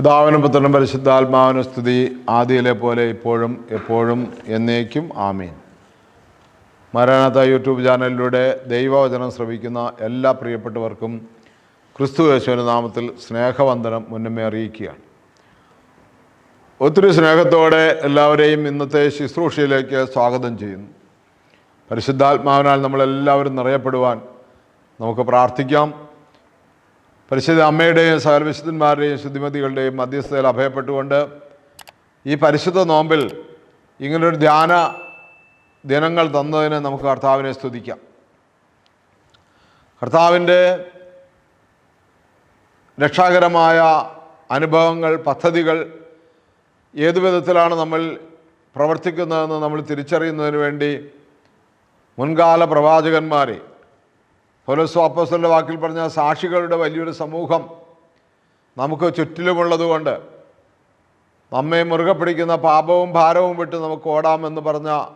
പിതാവിനും പുത്രനും പരിശുദ്ധാത്മാവിനും സ്തുതി. ആദിയിലെ പോലെ ഇപ്പോഴും എപ്പോഴും എന്നേക്കും ആമീൻ. മരണത്ത യൂട്യൂബ് ചാനലിലൂടെ ദൈവവചനം ശ്രവിക്കുന്ന എല്ലാ പ്രിയപ്പെട്ടവർക്കും ക്രിസ്തു യേശുവിന്റെ നാമത്തിൽ സ്നേഹവന്ദനം മുന്നമേ അറിയിക്കുകയാണ്. ഒത്തിരി സ്നേഹത്തോടെ എല്ലാവരെയും ഇന്നത്തെ ശുശ്രൂഷയിലേക്ക് സ്വാഗതം ചെയ്യുന്നു. പരിശുദ്ധാത്മാവിനാൽ നമ്മളെല്ലാവരും നിറയപ്പെടുവാൻ നമുക്ക് പ്രാർത്ഥിക്കാം. പരിശുദ്ധ അമ്മയുടെയും സകല വിശുദ്ധന്മാരുടെയും ശുദ്ധിമതികളുടെയും മധ്യസ്ഥതയിൽ അഭയപ്പെട്ടുകൊണ്ട് ഈ പരിശുദ്ധ നോമ്പിൽ ഇങ്ങനൊരു ധ്യാന ദിനങ്ങൾ തന്നതിന് നമുക്ക് കർത്താവിനെ സ്തുതിക്കാം. കർത്താവിന്റെ രക്ഷാകരമായ അനുഭവങ്ങൾ പദ്ധതികൾ ഏതു വിധത്തിലാണ് നമ്മൾ പ്രവർത്തിക്കുന്നതെന്ന് നമ്മൾ തിരിച്ചറിയുന്നതിന് വേണ്ടി മുൻകാല പ്രവാചകന്മാരെ പൗലോസ്വാപ്പസലിന്റെ വാക്കിൽ പറഞ്ഞ സാക്ഷികളുടെ വലിയൊരു സമൂഹം നമുക്ക് ചുറ്റിലുമുള്ളതുകൊണ്ട് നമ്മെ മുറുകെ പിടിക്കുന്ന പാപവും ഭാരവും വിട്ട് നമുക്ക് ഓടാമെന്ന് പറഞ്ഞ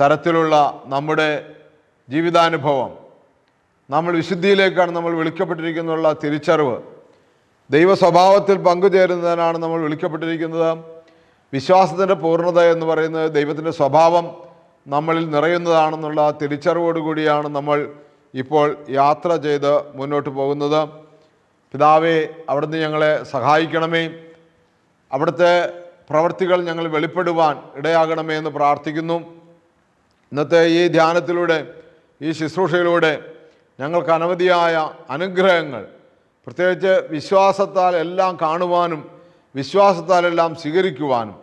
തരത്തിലുള്ള നമ്മുടെ ജീവിതാനുഭവം. നമ്മൾ വിശുദ്ധിയിലേക്കാണ് നമ്മൾ വിളിക്കപ്പെട്ടിരിക്കുന്നുള്ള തിരിച്ചറിവ്. ദൈവ സ്വഭാവത്തിൽ പങ്കുചേരുന്നതിനാണ് നമ്മൾ വിളിക്കപ്പെട്ടിരിക്കുന്നത്. വിശ്വാസത്തിന്റെ പൂർണത എന്ന് പറയുന്നത് ദൈവത്തിന്റെ സ്വഭാവം നമ്മളിൽ നിറയുന്നതാണെന്നുള്ള തിരിച്ചറിവോടുകൂടിയാണ് നമ്മൾ ഇപ്പോൾ യാത്ര ചെയ്ത് മുന്നോട്ട് പോകുന്നത് പിതാവെ അവിടുന്ന് ഞങ്ങളെ സഹായിക്കണമേ. അവിടുത്തെ പ്രവൃത്തികൾ ഞങ്ങൾ വെളിപ്പെടുവാൻ ഇടയാകണമേ എന്ന് പ്രാർത്ഥിക്കുന്നു. ഇന്നത്തെ ഈ ധ്യാനത്തിലൂടെ ഈ ശുശ്രൂഷയിലൂടെ ഞങ്ങൾക്ക് അനവധിയായ അനുഗ്രഹങ്ങൾ പ്രത്യേകിച്ച് വിശ്വാസത്താൽ എല്ലാം കാണുവാനും വിശ്വാസത്താലെല്ലാം സ്വീകരിക്കുവാനും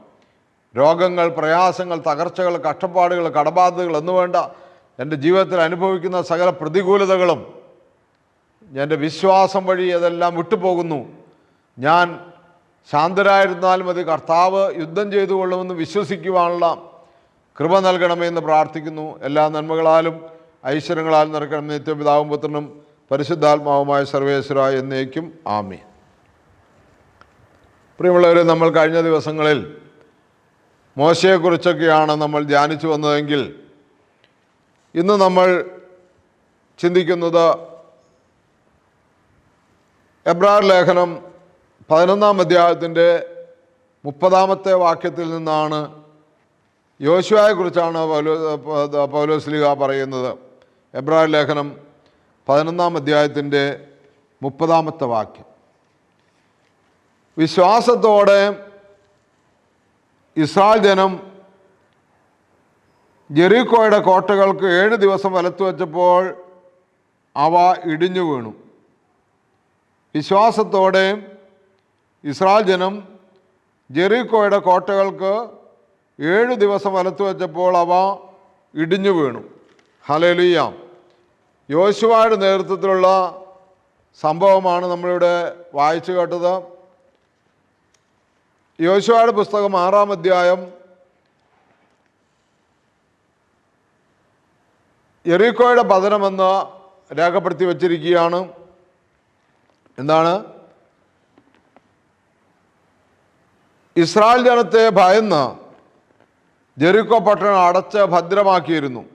രോഗങ്ങൾ പ്രയാസങ്ങൾ തകർച്ചകൾ കഷ്ടപ്പാടുകൾ കടബാധകൾ എന്നുവേണ്ട എന്റെ ജീവിതത്തിൽ അനുഭവിക്കുന്ന സകല പ്രതികൂലതകളും എന്റെ വിശ്വാസം വഴി അതെല്ലാം വിട്ടുപോകുന്നു. ഞാൻ ശാന്തരായിരുന്നാൽ മതി കർത്താവ് യുദ്ധം ചെയ്തു കൊള്ളുമെന്ന് വിശ്വസിക്കുവാനുള്ള കൃപ നൽകണമെന്ന് പ്രാർത്ഥിക്കുന്നു. എല്ലാ നന്മകളാലും ഐശ്വര്യങ്ങളാൽ നിറക്കണം നിത്യപിതാവും പുത്രനും പരിശുദ്ധാത്മാവുമായ സർവേശ്വര എന്നേക്കും. ആമി പ്രിയമുള്ളവരെ നമ്മൾ കഴിഞ്ഞ ദിവസങ്ങളിൽ മോശയെക്കുറിച്ചൊക്കെയാണ് നമ്മൾ ധ്യാനിച്ചു വന്നതെങ്കിൽ ഇന്ന് നമ്മൾ ചിന്തിക്കുന്നത് എബ്രാർ ലേഖനം പതിനൊന്നാം അധ്യായത്തിന്റെ മുപ്പതാമത്തെ വാക്യത്തിൽ നിന്നാണ് യോശുവയെക്കുറിച്ചാണ് പൗലോ പൗലോസ്ലിഹ പറയുന്നത്. എബ്രാർ ലേഖനം പതിനൊന്നാം അധ്യായത്തിന്റെ മുപ്പതാമത്തെ വാക്യം. വിശ്വാസത്തോടെ ഇസ്രായേൽ ജനം ജെറീക്കോയുടെ കോട്ടകൾക്ക് ഏഴ് ദിവസം വലത്തു വച്ചപ്പോൾ അവ ഇടിഞ്ഞു വീണു. വിശ്വാസത്തോടെ ഇസ്രായേൽ ജനം ജെറീക്കോയുടെ കോട്ടകൾക്ക് ഏഴ് ദിവസം വലത്തു വച്ചപ്പോൾ അവ ഇടിഞ്ഞു വീണു. ഹലലിയ യോശുവയുടെ നേതൃത്വത്തിലുള്ള സംഭവമാണ് നമ്മളിവിടെ വായിച്ചു കേട്ടത്. യോശുവയുടെ പുസ്തകം ആറാം അധ്യായം എറീക്കോയുടെ പതനമെന്ന് രേഖപ്പെടുത്തി വച്ചിരിക്കുകയാണ്. എന്താണ്? ഇസ്രായേൽ ജനത്തെ ഭയന്ന് ജെറിക്കോ പട്ടണം അടച്ച് ഭദ്രമാക്കിയിരുന്നു.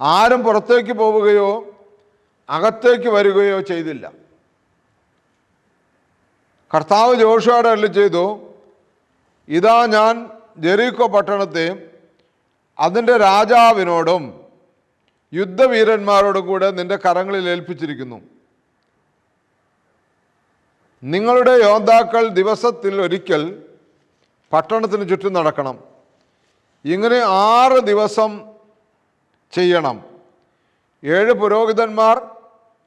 ആരും പുറത്തേക്ക് പോവുകയോ അകത്തേക്ക് വരികയോ ചെയ്തില്ല. കർത്താവ് ജോഷുവയുടെ അല്ല ചെയ്തു ഇതാ ഞാൻ ജെറിക്കോ പട്ടണത്തെ അതിന്റെ രാജാവിനോടും യുദ്ധവീരന്മാരോടും കൂടെ നിന്റെ കരങ്ങളിൽ ഏൽപ്പിച്ചിരിക്കുന്നു. നിങ്ങളുടെ യോദ്ധാക്കൾ ദിവസത്തിൽ ഒരിക്കൽ പട്ടണത്തിന് ചുറ്റും നടക്കണം. ഇങ്ങനെ ആറ് ദിവസം ചെയ്യണം. ഏഴ് പുരോഹിതന്മാർ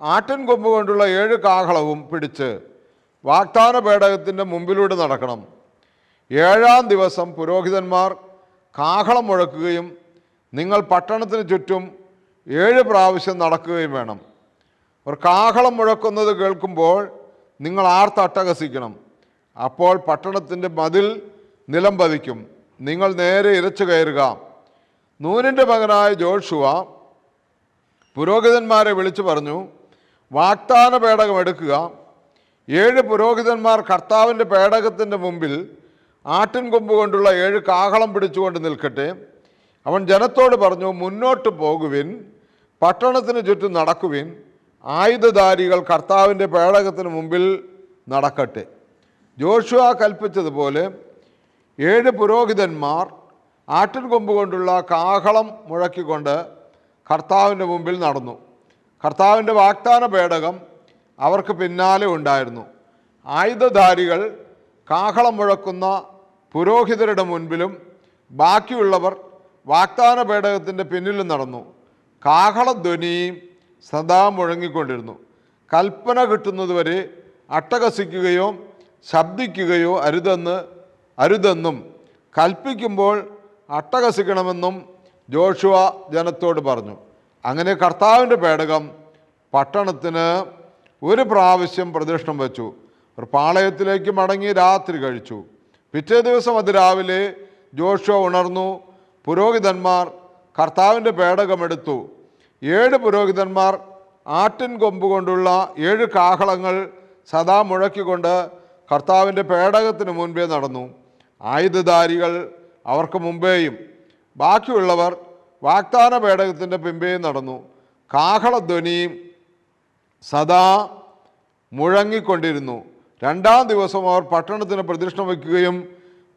ആറ്റൻ കൊമ്പ് കൊണ്ടുള്ള ഏഴ് കാഹളവും പിടിച്ച് വാഗ്ദാന പേടകത്തിന്റെ മുമ്പിലൂടെ നടക്കണം. ഏഴാം ദിവസം പുരോഹിതന്മാർ കാഹളം മുഴക്കുകയും നിങ്ങൾ പട്ടണത്തിന് ചുറ്റും ഏഴ് പ്രാവശ്യം നടക്കുകയും വേണം. ഒരു കാഹളം മുഴക്കുന്നത് കേൾക്കുമ്പോൾ നിങ്ങൾ ആർത്തട്ടഹസിക്കണം അപ്പോൾ പട്ടണത്തിന്റെ മതിൽ നിലം പതിക്കും. നിങ്ങൾ നേരെ ഇരച്ചു കയറുക. നൂനിന്റെ മകനായ ജോഷുവ പുരോഹിതന്മാരെ വിളിച്ചു പറഞ്ഞു വാഗ്ദാന പേടകം എടുക്കുക. ഏഴ് പുരോഹിതന്മാർ കർത്താവിന്റെ പേടകത്തിന്റെ മുമ്പിൽ ആട്ടിൻ കൊമ്പ് കൊണ്ടുള്ള ഏഴ് കാഹളം പിടിച്ചുകൊണ്ട് നിൽക്കട്ടെ. അവൻ ജനത്തോട് പറഞ്ഞു മുന്നോട്ട് പോകുവിൻ. പട്ടണത്തിന് ചുറ്റും നടക്കുവിൻ. ആയുധധാരികൾ കർത്താവിന്റെ പേടകത്തിന് മുമ്പിൽ നടക്കട്ടെ. ജോഷുവ കൽപ്പിച്ചതുപോലെ ഏഴ് പുരോഹിതന്മാർ ആട്ടിൻകൊമ്പ് കൊണ്ടുള്ള കാഹളം മുഴക്കിക്കൊണ്ട് കർത്താവിന്റെ മുമ്പിൽ നടന്നു. കർത്താവിന്റെ വാഗ്ദാന പേടകം അവർക്ക് പിന്നാലെ ഉണ്ടായിരുന്നു. ആയുധധാരികൾ കാഹളം മുഴക്കുന്ന പുരോഹിതരുടെ മുൻപിലും ബാക്കിയുള്ളവർ വാഗ്ദാന പേടകത്തിന്റെ പിന്നിലും നടന്നു. കാഹളധ്വനി സദാ മുഴങ്ങിക്കൊണ്ടിരുന്നു. കൽപ്പന കിട്ടുന്നതുവരെ അട്ടഹസിക്കുകയോ ശബ്ദിക്കുകയോ അരുതെന്ന് അരുതെന്നും കൽപ്പിക്കുമ്പോൾ അട്ടകസിക്കണമെന്നും ജോഷുവ ജനത്തോട് പറഞ്ഞു. അങ്ങനെ കർത്താവിന്റെ പേടകം പട്ടണത്തിന് ഒരു പ്രാവശ്യം പ്രദക്ഷിണം വെച്ചു. ഒരു പാളയത്തിലേക്ക് മടങ്ങി രാത്രി കഴിച്ചു. പിറ്റേ ദിവസം അതിരാവിലെ ജോഷുവ ഉണർന്നു. പുരോഹിതന്മാർ കർത്താവിന്റെ പേടകമെടുത്തു. ഏഴ് പുരോഹിതന്മാർ ആട്ടിൻ കൊമ്പ് കൊണ്ടുള്ള ഏഴ് കാഹളങ്ങൾ സദാ മുഴക്കിക്കൊണ്ട് കർത്താവിന്റെ പേടകത്തിന് മുൻപേ നടന്നു. ആയുധധാരികൾ അവർക്ക് മുമ്പേയും. ബാക്കിയുള്ളവർ വാഗ്ദാന പേടകത്തിന്റെ പിമ്പേയും നടന്നു. കാഹളധ്വനിയും സദാ മുഴങ്ങിക്കൊണ്ടിരുന്നു. രണ്ടാം ദിവസം അവർ പട്ടണത്തിന് പ്രതിഷ്ഠ വയ്ക്കുകയും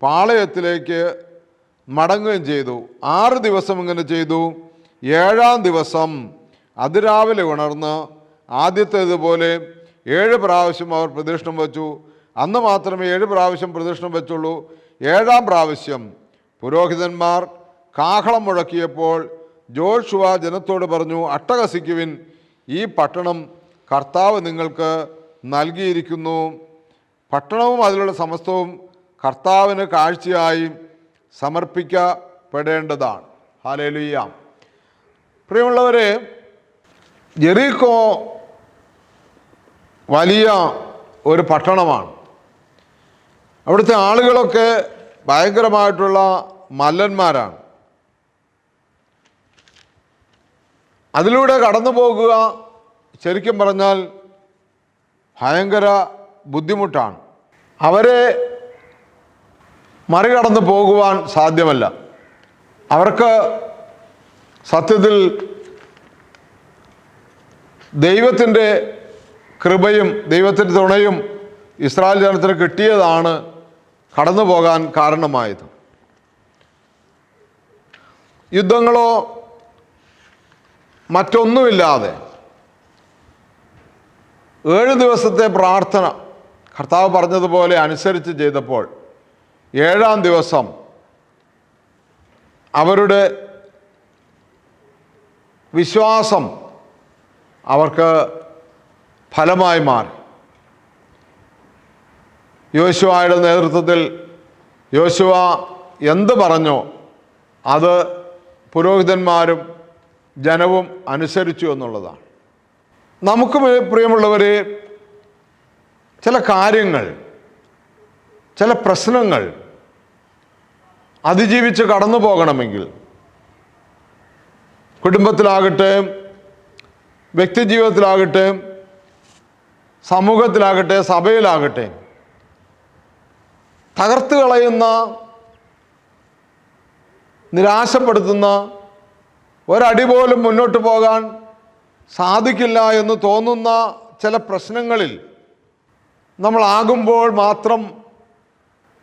പാളയത്തിലേക്ക് മടങ്ങുകയും ചെയ്തു. ആറ് ദിവസം ഇങ്ങനെ ചെയ്തു. ഏഴാം ദിവസം അതിരാവിലെ ഉണർന്ന് ആദ്യത്തേതുപോലെ ഏഴ് പ്രാവശ്യം അവർ പ്രദക്ഷിണം വച്ചു. അന്ന് മാത്രമേ ഏഴ് പ്രാവശ്യം പ്രദക്ഷിണം വെച്ചുള്ളൂ. ഏഴാം പ്രാവശ്യം പുരോഹിതന്മാർ കാഹളം മുഴക്കിയപ്പോൾ ജോഷുവ ജനത്തോട് പറഞ്ഞു അട്ടഹസിക്കുവിൻ. ഈ പട്ടണം കർത്താവ് നിങ്ങൾക്ക് നൽകിയിരിക്കുന്നു. പട്ടണവും അതിലുള്ള സമസ്തവും കർത്താവിന് കാഴ്ചയായി. സമർപ്പിക്കപ്പെടേണ്ടതാണ്. ഹാലേലുയ്യ പ്രിയമുള്ളവരെ ജെറീക്കോ വലിയ ഒരു പട്ടണമാണ്. അവിടുത്തെ ആളുകളൊക്കെ ഭയങ്കരമായിട്ടുള്ള മല്ലന്മാരാണ്. അതിലൂടെ കടന്നു പോകുക ശരിക്കും പറഞ്ഞാൽ ഭയങ്കര ബുദ്ധിമുട്ടാണ്. അവരെ മറികടന്ന് പോകുവാൻ സാധ്യമല്ല. അവർക്ക് സത്യത്തിൽ ദൈവത്തിന്റെ കൃപയും ദൈവത്തിന്റെ തുണയും ഇസ്രായേൽ ജനത്തിന് കിട്ടിയതാണ് കടന്നു പോകാൻ കാരണമായത്. യുദ്ധങ്ങളോ മറ്റൊന്നുമില്ലാതെ ഏഴ് ദിവസത്തെ പ്രാർത്ഥന കർത്താവ് പറഞ്ഞതുപോലെ അനുസരിച്ച് ചെയ്തപ്പോൾ ഏഴാം ദിവസം അവരുടെ വിശ്വാസം അവർക്ക് ഫലമായി മാറി. യോശുവയുടെ നേതൃത്വത്തിൽ യോശുവ എന്ത് പറഞ്ഞോ അത് പുരോഹിതന്മാരും ജനവും അനുസരിച്ചു എന്നുള്ളതാണ്. നമുക്ക് പ്രിയമുള്ളവരെ ചില കാര്യങ്ങൾ ചില പ്രശ്നങ്ങൾ അതിജീവിച്ച് കടന്നു പോകണമെങ്കിൽ കുടുംബത്തിലാകട്ടെ വ്യക്തിജീവിതത്തിലാകട്ടെ സമൂഹത്തിലാകട്ടെ സഭയിലാകട്ടെ തകർത്ത് കളയുന്ന നിരാശപ്പെടുത്തുന്ന ഒരടി പോലും മുന്നോട്ട് പോകാൻ സാധിക്കില്ല എന്ന് തോന്നുന്ന ചില പ്രശ്നങ്ങളിൽ നമ്മളാകുമ്പോൾ മാത്രം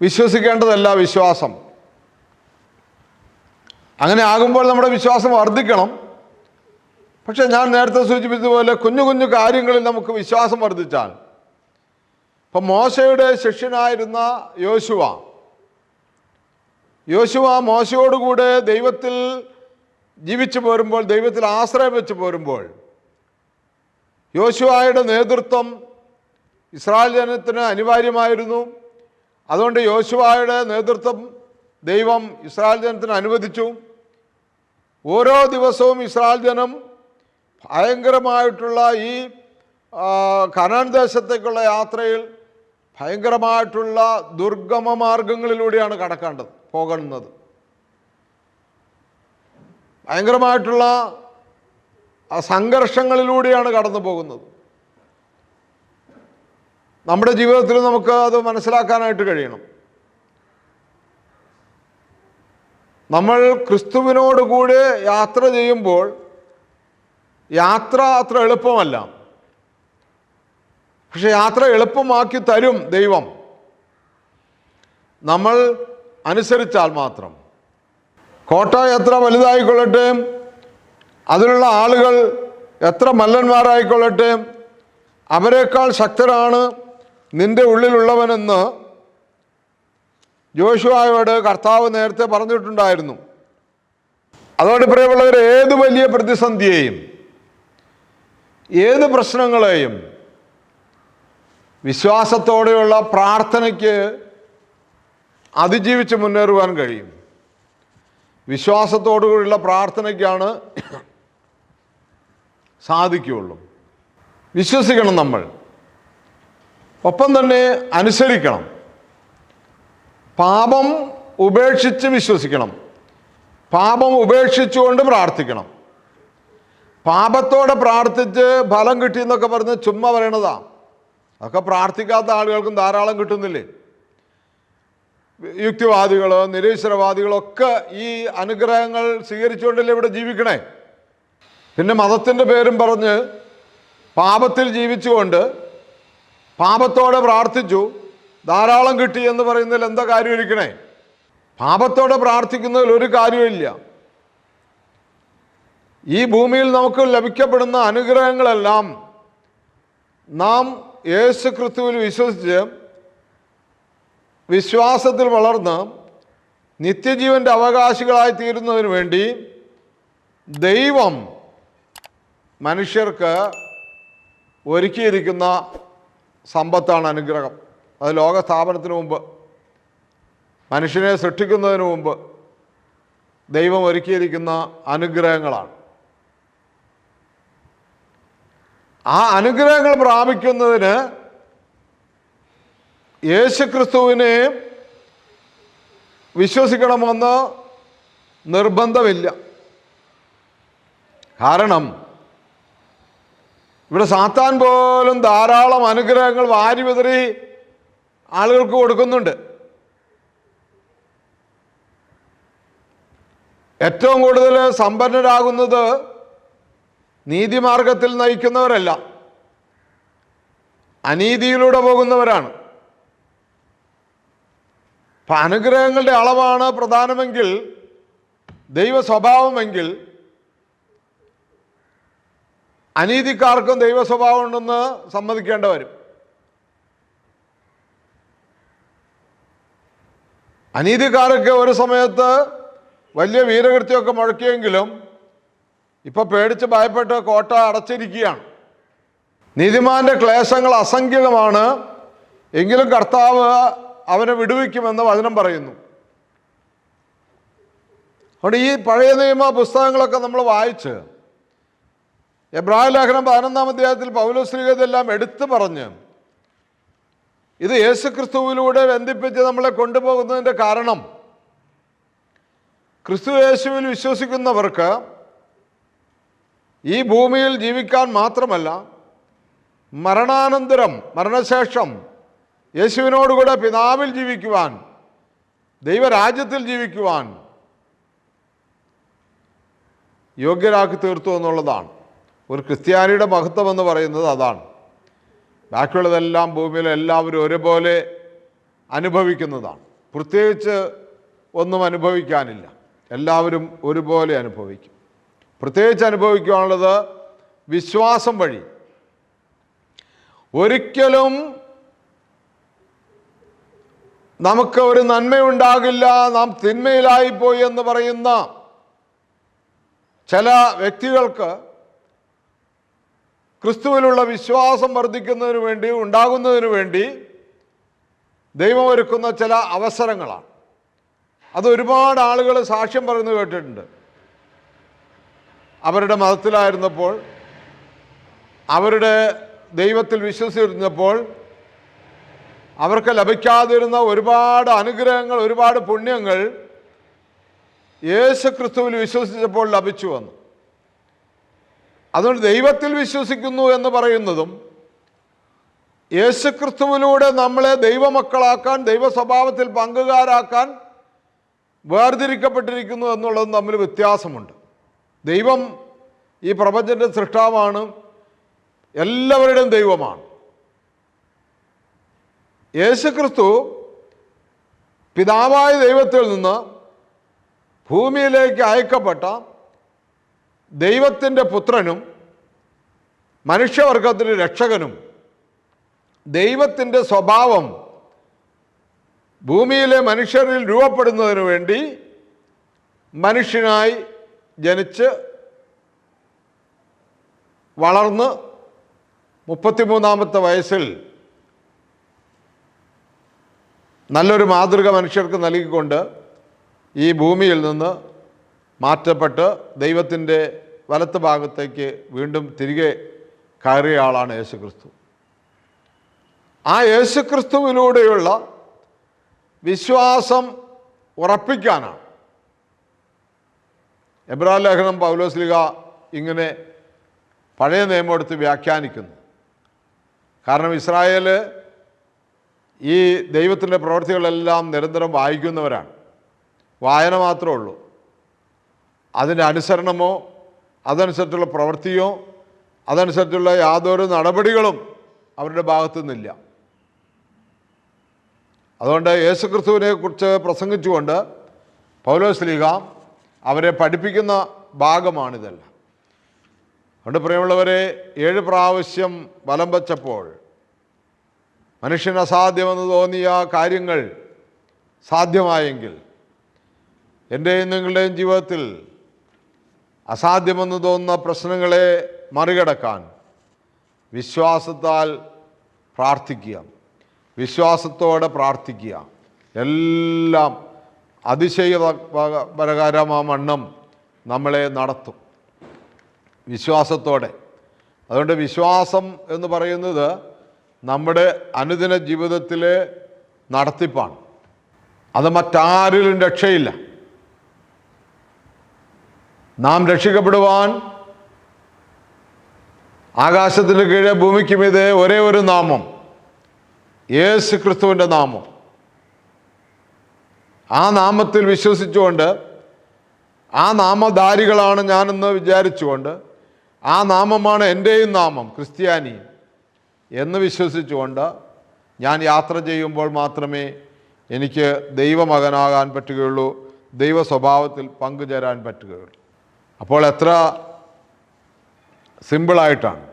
വിശ്വസിക്കേണ്ടതല്ല വിശ്വാസം. അങ്ങനെ ആകുമ്പോൾ നമ്മുടെ വിശ്വാസം വർദ്ധിക്കണം. പക്ഷെ ഞാൻ നേരത്തെ സൂചിപ്പിച്ചതുപോലെ കുഞ്ഞു കുഞ്ഞു കാര്യങ്ങളിൽ നമുക്ക് വിശ്വാസം വർദ്ധിച്ചാൽ. ഇപ്പം മോശയുടെ ശിഷ്യനായിരുന്ന യോശുവ. യോശുവ മോശയോടുകൂടെ ദൈവത്തിൽ ജീവിച്ചു പോരുമ്പോൾ ദൈവത്തിൽ ആശ്രയം വെച്ച് പോരുമ്പോൾ യോശുവായുടെ നേതൃത്വം ഇസ്രായേൽ ജനത്തിന് അനിവാര്യമായിരുന്നു. അതുകൊണ്ട് യോശുവായുടെ നേതൃത്വം ദൈവം ഇസ്രായേൽ ജനത്തിന് അനുവദിച്ചു. ഓരോ ദിവസവും ഇസ്രായേൽ ജനം ഭയങ്കരമായിട്ടുള്ള ഈ കനാൻ ദേശത്തേക്കുള്ള യാത്രയിൽ ഭയങ്കരമായിട്ടുള്ള ദുർഗമ മാർഗങ്ങളിലൂടെയാണ് കടക്കേണ്ടത് പോകുന്നത് ഭയങ്കരമായിട്ടുള്ള സംഘർഷങ്ങളിലൂടെയാണ് കടന്നു പോകുന്നത്. നമ്മുടെ ജീവിതത്തിൽ നമുക്ക് അത് മനസ്സിലാക്കാനായിട്ട് കഴിയണം. നമ്മൾ ക്രിസ്തുവിനോട് കൂടെ യാത്ര ചെയ്യുമ്പോൾ യാത്ര അത്ര എളുപ്പമല്ല. പക്ഷെ യാത്ര എളുപ്പമാക്കി തരും ദൈവം. നമ്മൾ അനുസരിച്ചാൽ മാത്രം. കോട്ട എത്ര വലുതായിക്കൊള്ളട്ടെ? അതിലുള്ള ആളുകൾ എത്ര മല്ലന്മാരായിക്കൊള്ളട്ടെ? അവരെക്കാൾ ശക്തരാണ് നിന്റെ ഉള്ളിലുള്ളവനെന്ന് ജോഷുവായോട് കർത്താവ് നേരത്തെ പറഞ്ഞിട്ടുണ്ടായിരുന്നു. അതുകൊണ്ട് പ്രിയമുള്ളവർ ഏത് വലിയ പ്രതിസന്ധിയെയും ഏത് പ്രശ്നങ്ങളെയും വിശ്വാസത്തോടെയുള്ള പ്രാർത്ഥനയ്ക്ക് അതിജീവിച്ച് മുന്നേറുവാൻ കഴിയും. വിശ്വാസത്തോടുകൂടിയുള്ള പ്രാർത്ഥനയ്ക്കാണ് സാധിക്കുകയുള്ളൂ. വിശ്വസിക്കണം നമ്മൾ. ഒപ്പം തന്നെ അനുസരിക്കണം. പാപം ഉപേക്ഷിച്ച് വിശ്വസിക്കണം. പാപം ഉപേക്ഷിച്ചുകൊണ്ട് പ്രാർത്ഥിക്കണം. പാപത്തോടെ പ്രാർത്ഥിച്ച് ഫലം കിട്ടി എന്നൊക്കെ പറഞ്ഞ് ചുമ്മാ പറയണതാ. അതൊക്കെ പ്രാർത്ഥിക്കാത്ത ആളുകൾക്കും ധാരാളം കിട്ടുന്നില്ലേ? യുക്തിവാദികൾ നിരീശ്വരവാദികളൊക്കെ ഈ അനുഗ്രഹങ്ങൾ സ്വീകരിച്ചുകൊണ്ടല്ലേ ഇവിടെ ജീവിക്കണേ? പിന്നെ മതത്തിന്റെ പേരും പറഞ്ഞ് പാപത്തിൽ ജീവിച്ചുകൊണ്ട് പാപത്തോടെ പ്രാർത്ഥിച്ചു. ധാരാളം കിട്ടി എന്ന് പറയുന്നതിൽ എന്താ കാര്യം ഇരിക്കണേ? പാപത്തോടെ പ്രാർത്ഥിക്കുന്നതിൽ ഒരു കാര്യമില്ല ഈ ഭൂമിയിൽ നമുക്ക് ലഭിക്കപ്പെടുന്ന അനുഗ്രഹങ്ങളെല്ലാം നാം യേശു ക്രിസ്തുവിൽ വിശ്വസിച്ച് വിശ്വാസത്തിൽ വളർന്ന് നിത്യജീവന്റെ അവകാശികളായി തീരുന്നതിന് വേണ്ടി ദൈവം മനുഷ്യർക്ക് ഒരുക്കിയിരിക്കുന്ന സമ്പത്താണ് അനുഗ്രഹം. അത് ലോക സ്ഥാപനത്തിന് മുമ്പ് മനുഷ്യനെ സൃഷ്ടിക്കുന്നതിന് മുമ്പ് ദൈവം ഒരുക്കിയിരിക്കുന്ന അനുഗ്രഹങ്ങളാണ്. ആ അനുഗ്രഹങ്ങൾ പ്രാപിക്കുന്നതിന് യേശുക്രിസ്തുവിനെ വിശ്വസിക്കണമെന്ന് നിർബന്ധമില്ല. കാരണം ഇവിടെ സാത്താൻ പോലും ധാരാളം അനുഗ്രഹങ്ങൾ വാരി വിതറി ആളുകൾക്ക് കൊടുക്കുന്നുണ്ട്. ഏറ്റവും കൂടുതൽ സമ്പന്നരാകുന്നത് നീതിമാർഗത്തിൽ നയിക്കുന്നവരല്ല. അനീതിയിലൂടെ പോകുന്നവരാണ്. അപ്പം അനുഗ്രഹങ്ങളുടെ അളവാണ് പ്രധാനമെങ്കിൽ ദൈവ സ്വഭാവമെങ്കിൽ അനീതിക്കാർക്കും ദൈവ സ്വഭാവം ഉണ്ടെന്ന് സമ്മതിക്കേണ്ട വരും. അനീതിക്കാരൊക്കെ ഒരു സമയത്ത് വലിയ വീരകൃത്യമൊക്കെ മുഴക്കിയെങ്കിലും ഇപ്പൊ പേടിച്ച് ഭയപ്പെട്ട് കോട്ട അടച്ചിരിക്കുകയാണ്. നീതിമാന്റെ ക്ലേശങ്ങൾ അസംഖ്യകമാണ്. എങ്കിലും കർത്താവ് അവനെ വിടുവിക്കുമെന്ന് വചനം പറയുന്നു. അതുകൊണ്ട് ഈ പഴയ നിയമ പുസ്തകങ്ങളൊക്കെ നമ്മൾ വായിച്ച് എബ്രാഹിം ലേഖനം പതിനൊന്നാം അധ്യായത്തിൽ പൗലോശ്രീകതെല്ലാം എടുത്തു പറഞ്ഞ് ഇത് യേശുക്രിസ്തുവിലൂടെ ബന്ധിപ്പിച്ച് നമ്മളെ കൊണ്ടുപോകുന്നതിന്റെ കാരണം. ക്രിസ്തു യേശുവിൽ വിശ്വസിക്കുന്നവർക്ക് ഈ ഭൂമിയിൽ ജീവിക്കാൻ മാത്രമല്ല മരണാനന്തരം മരണശേഷം യേശുവിനോടുകൂടെ പിതാവിൽ ജീവിക്കുവാൻ ദൈവരാജ്യത്തിൽ ജീവിക്കുവാൻ യോഗ്യരാക്കി തീർത്തു എന്നുള്ളതാണ്. ഒരു ക്രിസ്ത്യാനിയുടെ മഹത്വം എന്ന് പറയുന്നത് അതാണ്. ബാക്കിയുള്ളതെല്ലാം ഭൂമിയിൽ എല്ലാവരും ഒരുപോലെ അനുഭവിക്കുന്നതാണ്. പ്രത്യേകിച്ച് ഒന്നും അനുഭവിക്കാനില്ല. എല്ലാവരും ഒരുപോലെ അനുഭവിക്കും. പ്രത്യേകിച്ച് അനുഭവിക്കാനുള്ളത് വിശ്വാസം വഴി. ഒരിക്കലും നമുക്ക് ഒരു നന്മയുണ്ടാകില്ല നാം തിന്മയിലായിപ്പോയി എന്ന് പറയുന്ന ചില വ്യക്തികൾക്ക് ക്രിസ്തുവിലുള്ള വിശ്വാസം വർദ്ധിക്കുന്നതിന് വേണ്ടി ഉണ്ടാകുന്നതിന് വേണ്ടി ദൈവം ഒരുക്കുന്ന ചില അവസരങ്ങളാണ്. അത് ഒരുപാട് ആളുകൾ സാക്ഷ്യം പറയുന്നത് കേട്ടിട്ടുണ്ട്. അവരുടെ മതത്തിലായിരുന്നപ്പോൾ അവരുടെ ദൈവത്തിൽ വിശ്വസിച്ചിരുന്നപ്പോൾ അവർക്ക് ലഭിക്കാതിരുന്ന ഒരുപാട് അനുഗ്രഹങ്ങൾ ഒരുപാട് പുണ്യങ്ങൾ യേശു ക്രിസ്തുവിൽ വിശ്വസിച്ചപ്പോൾ ലഭിച്ചു വന്നു. അതുകൊണ്ട് ദൈവത്തിൽ വിശ്വസിക്കുന്നു എന്ന് പറയുന്നതും യേശുക്രിസ്തുവിലൂടെ നമ്മളെ ദൈവമക്കളാക്കാൻ ദൈവസ്വഭാവത്തിൽ പങ്കുകാരാക്കാൻ വേർതിരിക്കപ്പെട്ടിരിക്കുന്നു എന്നുള്ളതും തമ്മിൽ വ്യത്യാസമുണ്ട്. ദൈവം ഈ പ്രപഞ്ചത്തിന്റെ സൃഷ്ടാവാണ് എല്ലാവരുടെയും ദൈവമാണ്. യേശുക്രിസ്തു പിതാവായ ദൈവത്തിൽ നിന്ന് ഭൂമിയിലേക്ക് അയക്കപ്പെട്ട ദൈവത്തിന്റെ പുത്രനും മനുഷ്യവർഗത്തിന്റെ രക്ഷകനും ദൈവത്തിന്റെ സ്വഭാവം ഭൂമിയിലെ മനുഷ്യരിൽ രൂപപ്പെടുന്നതിനു വേണ്ടി മനുഷ്യനായി ജനിച്ച് വളർന്ന് മുപ്പത്തിമൂന്നാമത്തെ വയസ്സിൽ നല്ലൊരു മാതൃക മനുഷ്യർക്ക് നൽകിക്കൊണ്ട് ഈ ഭൂമിയിൽ നിന്ന് മാറ്റപ്പെട്ട് ദൈവത്തിന്റെ വലത്ത് ഭാഗത്തേക്ക് വീണ്ടും തിരികെ കയറിയ ആളാണ് യേശുക്രിസ്തു. ആ യേശുക്രിസ്തുവിലൂടെയുള്ള വിശ്വാസം ഉറപ്പിക്കാനാണ്. എബ്രാ ലേഖനം പൗലോസ്ലിക ഇങ്ങനെ പഴയ നിയമം എടുത്ത് വ്യാഖ്യാനിക്കുന്നു. കാരണം ഇസ്രായേൽ ഈ ദൈവത്തിന്റെ പ്രവൃത്തികളെല്ലാം നിരന്തരം വായിക്കുന്നവരാണ്. വായന മാത്രമേ ഉള്ളൂ. അതിന്റെ അനുസരണമോ അതനുസരിച്ചുള്ള പ്രവൃത്തിയോ അതനുസരിച്ചുള്ള യാതൊരു നടപടികളും അവരുടെ ഭാഗത്തു നിന്നില്ല. അതുകൊണ്ട് യേശുക്രിസ്തുവിനെ കുറിച്ച് പ്രസംഗിച്ചുകൊണ്ട് പൗലോസ്ലീഹ അവരെ പഠിപ്പിക്കുന്ന ഭാഗമാണിതെല്ലാം. അതുകൊണ്ട് പ്രിയമുള്ളവരെ ഏഴ് പ്രാവശ്യം വലം വച്ചപ്പോൾ മനുഷ്യന് അസാധ്യമെന്ന് തോന്നിയ കാര്യങ്ങൾ സാധ്യമായെങ്കിൽ എന്റെയും നിങ്ങളുടെയും ജീവിതത്തിൽ അസാധ്യമെന്ന് തോന്നുന്ന പ്രശ്നങ്ങളെ മറികടക്കാൻ വിശ്വാസത്താൽ പ്രാർത്ഥിക്കുക. വിശ്വാസത്തോടെ പ്രാർത്ഥിക്കുക. എല്ലാം അതിശയപരകരമാവണ്ണം നമ്മളെ നടത്തും. വിശ്വാസത്തോടെ. അതുകൊണ്ട് വിശ്വാസം എന്ന് പറയുന്നത് നമ്മുടെ അനുദിന ജീവിതത്തിലെ നടത്തിപ്പാണ്. അത് മറ്റാരിലും രക്ഷയില്ല. നാം രക്ഷിക്കപ്പെടുവാൻ ആകാശത്തിന് കീഴെ ഭൂമിക്ക് മീതെ ഒരേ ഒരു നാമം യേശു ക്രിസ്തുവിന്റെ നാമം. ആ നാമത്തിൽ വിശ്വസിച്ചുകൊണ്ട് ആ നാമധാരികളാണ് ഞാനെന്ന് വിചാരിച്ചുകൊണ്ട് ആ നാമമാണ് എന്റെയും നാമം ക്രിസ്ത്യാനി എന്ന് വിശ്വസിച്ചുകൊണ്ട് ഞാൻ യാത്ര ചെയ്യുമ്പോൾ മാത്രമേ എനിക്ക് ദൈവമകനാകാൻ പറ്റുകയുള്ളൂ ദൈവ സ്വഭാവത്തിൽ പങ്കുചേരാൻ പറ്റുകയുള്ളൂ. അപ്പോൾ എത്ര സിമ്പിളായിട്ടാണ്.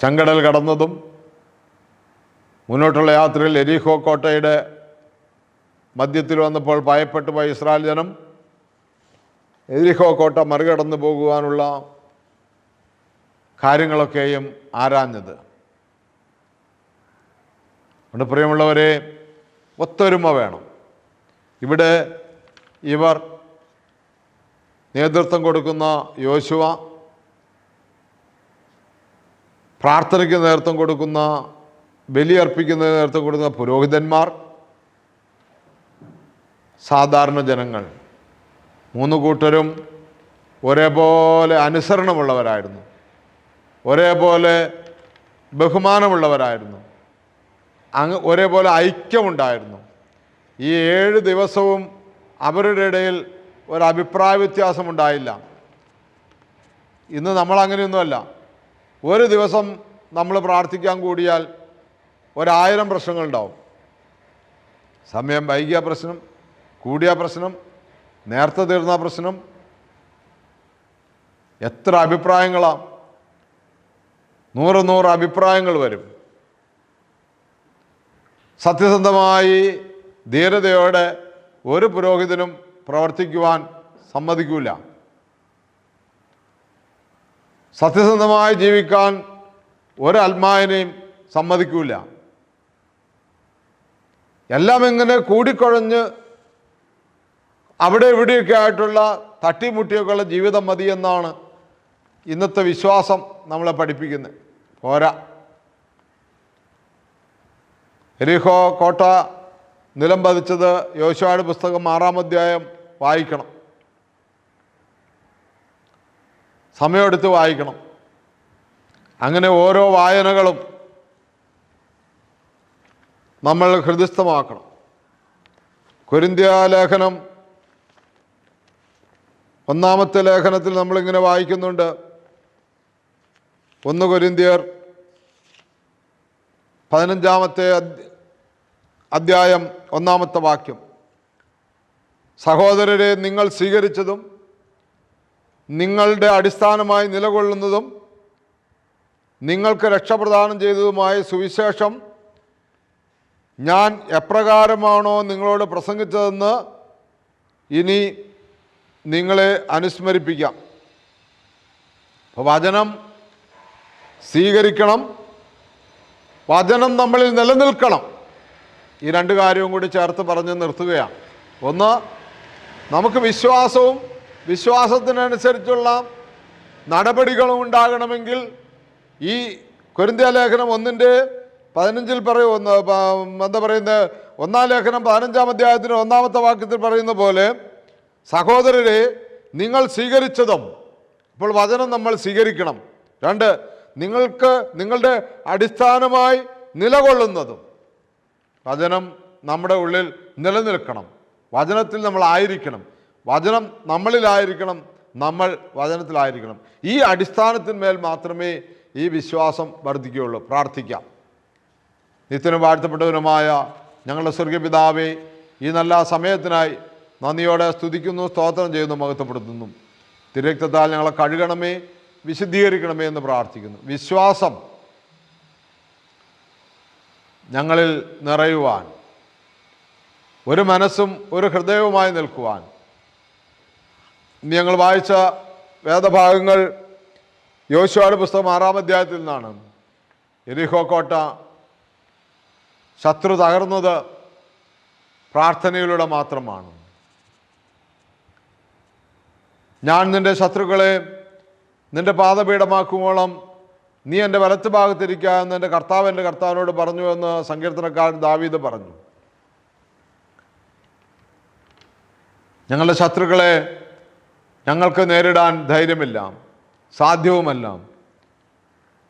ചങ്കടൽ കടന്നതും മുന്നോട്ടുള്ള യാത്രയിൽ എരീഹോ കോട്ടയുടെ മധ്യത്തിൽ വന്നപ്പോൾ ഭയപ്പെട്ടു പോയ ഇസ്രായേൽ ജനം എരിഹോ കോട്ട മറികടന്നു പോകുവാനുള്ള കാര്യങ്ങളൊക്കെയും ആരാഞ്ഞത്. അതുകൊണ്ട് പ്രിയമുള്ളവരെ ഒത്തൊരുമ വേണം. ഇവിടെ ഇവർ നേതൃത്വം കൊടുക്കുന്ന യോശുവ പ്രാർത്ഥനയ്ക്ക് നേതൃത്വം കൊടുക്കുന്ന ബലിയർപ്പിക്കുന്ന നേതൃത്വം കൊടുക്കുന്ന പുരോഹിതന്മാർ സാധാരണ ജനങ്ങൾ. മൂന്ന് കൂട്ടരും ഒരേപോലെ അനുസരണമുള്ളവരായിരുന്നു. ഒരേപോലെ ബഹുമാനമുള്ളവരായിരുന്നു. അങ്ങ് ഒരേപോലെ ഐക്യമുണ്ടായിരുന്നു. ഈ ഏഴ് ദിവസവും അവരുടെ ഇടയിൽ ഒരു അഭിപ്രായ വ്യത്യാസമുണ്ടായില്ല ഇന്ന് നമ്മൾ അങ്ങനെയൊന്നുമല്ല ഒരു ദിവസം നമ്മൾ പ്രാർത്ഥിക്കാൻ കൂടിയാൽ ഒരായിരം പ്രശ്നങ്ങളുണ്ടാവും. സമയം വൈകിയ പ്രശ്നം കൂടിയ പ്രശ്നം നേരത്തെ തീർന്ന പ്രശ്നം എത്ര അഭിപ്രായങ്ങളാണ് നൂറ് നൂറ് അഭിപ്രായങ്ങൾ വരും. സത്യസന്ധമായി ധീരതയോടെ ഒരു പുരോഹിതനും പ്രവർത്തിക്കുവാൻ സമ്മതിക്കൂല. സത്യസന്ധമായി ജീവിക്കാൻ ഒരു ആത്മാവിനെയും സമ്മതിക്കൂല. എല്ലാം ഇങ്ങനെ കൂടിക്കുഴഞ്ഞ് അവിടെ ഇവിടെയൊക്കെ ആയിട്ടുള്ള തട്ടിമുട്ടിയൊക്കെയുള്ള ജീവിതം മതി എന്നാണ് ഇന്നത്തെ വിശ്വാസം നമ്മളെ പഠിപ്പിക്കുന്നത്. പോരാ. എരിഹോ കോട്ട നിലം പതിച്ചത് യോശുവയുടെ പുസ്തകം ആറാം അധ്യായം വായിക്കണം. സമയമെടുത്ത് വായിക്കണം. അങ്ങനെ ഓരോ വായനകളും നമ്മൾ ഹൃദയസ്ഥമാക്കണം. കൊരിന്ത്യ ലേഖനം ഒന്നാമത്തെ ലേഖനത്തിൽ നമ്മളിങ്ങനെ വായിക്കുന്നുണ്ട്. ഒന്ന് കൊരിന്ത്യർ പതിനഞ്ചാമത്തെ അദ്ധ്യായം ഒന്നാമത്തെ വാക്യം. സഹോദരരെ നിങ്ങൾ സ്വീകരിച്ചതും നിങ്ങളുടെ അടിസ്ഥാനമായി നിലകൊള്ളുന്നതും നിങ്ങൾക്ക് രക്ഷപ്രദാനം ചെയ്തതുമായ സുവിശേഷം ഞാൻ എപ്രകാരമാണോ നിങ്ങളോട് പ്രസംഗിച്ചതെന്ന് ഇനി നിങ്ങളെ അനുസ്മരിപ്പിക്കാം. വചനം സ്വീകരിക്കണം. വചനം നമ്മളിൽ നിലനിൽക്കണം. ഈ രണ്ട് കാര്യവും കൂടി ചേർത്ത് പറഞ്ഞ് നിർത്തുകയാണ്. ഒന്ന് നമുക്ക് വിശ്വാസവും വിശ്വാസത്തിനനുസരിച്ചുള്ള നടപടികളും ഉണ്ടാകണമെങ്കിൽ ഈ കൊരിന്ത്യ ലേഖനം ഒന്നിന്റെ പതിനഞ്ചിൽ പറയൂ ഒന്ന് എന്താ പറയുന്നത്? ഒന്നാം ലേഖനം പതിനഞ്ചാം അധ്യായത്തിന് ഒന്നാമത്തെ വാക്യത്തിൽ പറയുന്ന പോലെ സഹോദരരെ നിങ്ങൾ സ്വീകരിച്ചതും അപ്പോൾ വചനം നമ്മൾ സ്വീകരിക്കണം. രണ്ട് നിങ്ങൾക്ക് നിങ്ങളുടെ അടിസ്ഥാനമായി നിലകൊള്ളുന്നതും വചനം നമ്മുടെ ഉള്ളിൽ നിലനിൽക്കണം. വചനത്തിൽ നമ്മൾ ആയിരിക്കണം. വചനം നമ്മളിലായിരിക്കണം നമ്മൾ വചനത്തിലായിരിക്കണം ഈ അടിസ്ഥാനത്തിന്മേൽ മാത്രമേ ഈ വിശ്വാസം വർദ്ധിക്കുകയുള്ളൂ. പ്രാർത്ഥിക്കാം. നിത്യനും വാഴ്ത്തപ്പെട്ടവനുമായ ഞങ്ങളുടെ സ്വർഗപിതാവേ ഈ നല്ല സമയത്തിനായി നന്ദിയോടെ സ്തുതിക്കുന്നു സ്തോത്രം ചെയ്യുന്നു മഹത്വപ്പെടുത്തുന്നു. തിരക്തത്താൽ ഞങ്ങളെ കഴുകണമേ വിശുദ്ധീകരിക്കണമേ എന്ന് പ്രാർത്ഥിക്കുന്നു. വിശ്വാസം ഞങ്ങളിൽ നിറയുവാൻ ഒരു മനസ്സും ഒരു ഹൃദയവുമായി നിൽക്കുവാൻ. ഞങ്ങൾ വായിച്ച വേദഭാഗങ്ങൾ യോശുവാട് പുസ്തകം ആറാം അധ്യായത്തിൽ നിന്നാണ്. എരിഹോ കോട്ട ശത്രു തകർന്നത് പ്രാർത്ഥനയിലൂടെ മാത്രമാണ്. ഞാൻ നിന്റെ ശത്രുക്കളെ നിന്റെ പാദപീഠമാക്കുമോളം നീ എന്റെ വലത്ത് ഭാഗത്തിരിക്കുക എന്ന് എന്റെ കർത്താവ് എന്റെ കർത്താവിനോട് പറഞ്ഞു എന്ന് സങ്കീർത്തനക്കാരൻ ദാവീദ് പറഞ്ഞു. ഞങ്ങളുടെ ശത്രുക്കളെ ഞങ്ങൾക്ക് നേരിടാൻ ധൈര്യമില്ല സാധ്യവുമല്ല.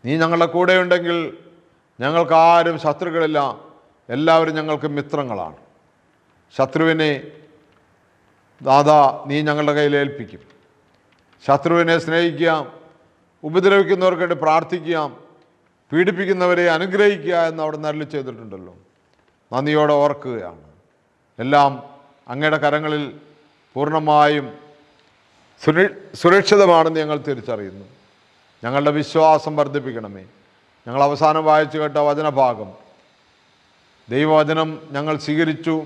നീ ഞങ്ങളുടെ കൂടെയുണ്ടെങ്കിൽ ഞങ്ങൾക്ക് ആരും ശത്രുക്കളില്ല എല്ലാവരും ഞങ്ങൾക്ക് മിത്രങ്ങളാണ്. ശത്രുവിനെ ദാദാ നീ ഞങ്ങളുടെ കയ്യിൽ ഏൽപ്പിക്കും. ശത്രുവിനെ സ്നേഹിക്കുക ഉപദ്രവിക്കുന്നവർക്ക് വേണ്ടി പ്രാർത്ഥിക്കുക പീഡിപ്പിക്കുന്നവരെ അനുഗ്രഹിക്കുക എന്ന് അവിടെ നരളി ചെയ്തിട്ടുണ്ടല്ലോ. നന്ദിയോടെ ഓർക്കുകയാണ്. എല്ലാം അങ്ങയുടെ കരങ്ങളിൽ പൂർണമായും സുരക്ഷിതമാണെന്ന് ഞങ്ങൾ തിരിച്ചറിയുന്നു. ഞങ്ങളുടെ വിശ്വാസം വർദ്ധിപ്പിക്കണമേ. ഞങ്ങൾ അവസാനം വായിച്ചു കേട്ട വചനഭാഗം. ദൈവവചനം ഞങ്ങൾ സ്വീകരിച്ചു.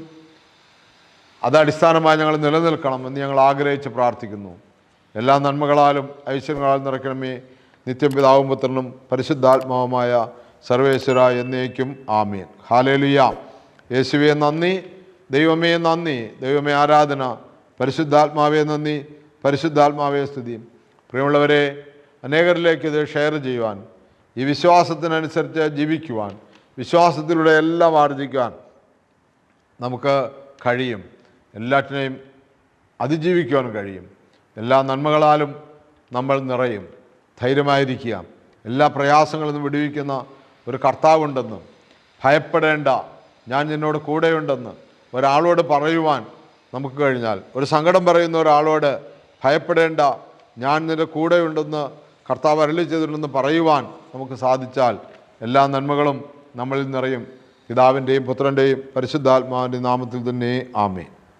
അത് അടിസ്ഥാനമായി ഞങ്ങൾ നിലനിൽക്കണം എന്ന് ഞങ്ങൾ ആഗ്രഹിച്ച് പ്രാർത്ഥിക്കുന്നു. എല്ലാ നന്മകളാലും ഐശ്വര്യങ്ങളാലും നിറയ്ക്കണമേ. നിത്യം പിതാവും പുത്രനും പരിശുദ്ധാത്മാവുമായ സർവേശ്വര എന്നേക്കും ആമീൻ. ഹാലേലുയ. യേശുവേ നന്ദി ദൈവമേ നന്ദി ദൈവമേ ആരാധന പരിശുദ്ധാത്മാവേ നന്ദി പരിശുദ്ധാത്മാവേ സ്തുതി. പ്രിയമുള്ളവരെ അനേകരിലേക്ക് ഇത് ഷെയർ ചെയ്യുവാൻ ഈ വിശ്വാസത്തിനനുസരിച്ച് ജീവിക്കുവാൻ വിശ്വാസത്തിലൂടെ എല്ലാം ആർജിക്കാൻ നമുക്ക് കഴിയും. എല്ലാറ്റിനെയും അതിജീവിക്കുവാൻ കഴിയും. എല്ലാ നന്മകളാലും നമ്മൾ നിറയും ധൈര്യമായിരിക്കുക. എല്ലാ പ്രയാസങ്ങളിൽ നിന്നും വിടുവിക്കുന്ന ഒരു കർത്താവുണ്ടെന്ന് ഭയപ്പെടേണ്ട ഞാൻ നിന്നോട് കൂടെയുണ്ടെന്ന് ഒരാളോട് പറയുവാൻ നമുക്ക് കഴിഞ്ഞാൽ ഒരു സങ്കടം പറയുന്ന ഒരാളോട് ഭയപ്പെടേണ്ട ഞാൻ നിന്റെ കൂടെയുണ്ടെന്ന് കർത്താവ് അരളി ചെയ്തിട്ടുണ്ടെന്ന് പറയുവാൻ നമുക്ക് സാധിച്ചാൽ എല്ലാ നന്മകളും നമ്മളിൽ നിറയും. പിതാവിന്റെയും പുത്രന്റെയും പരിശുദ്ധാത്മാവിന്റെ നാമത്തിൽ തന്നെ ആമേ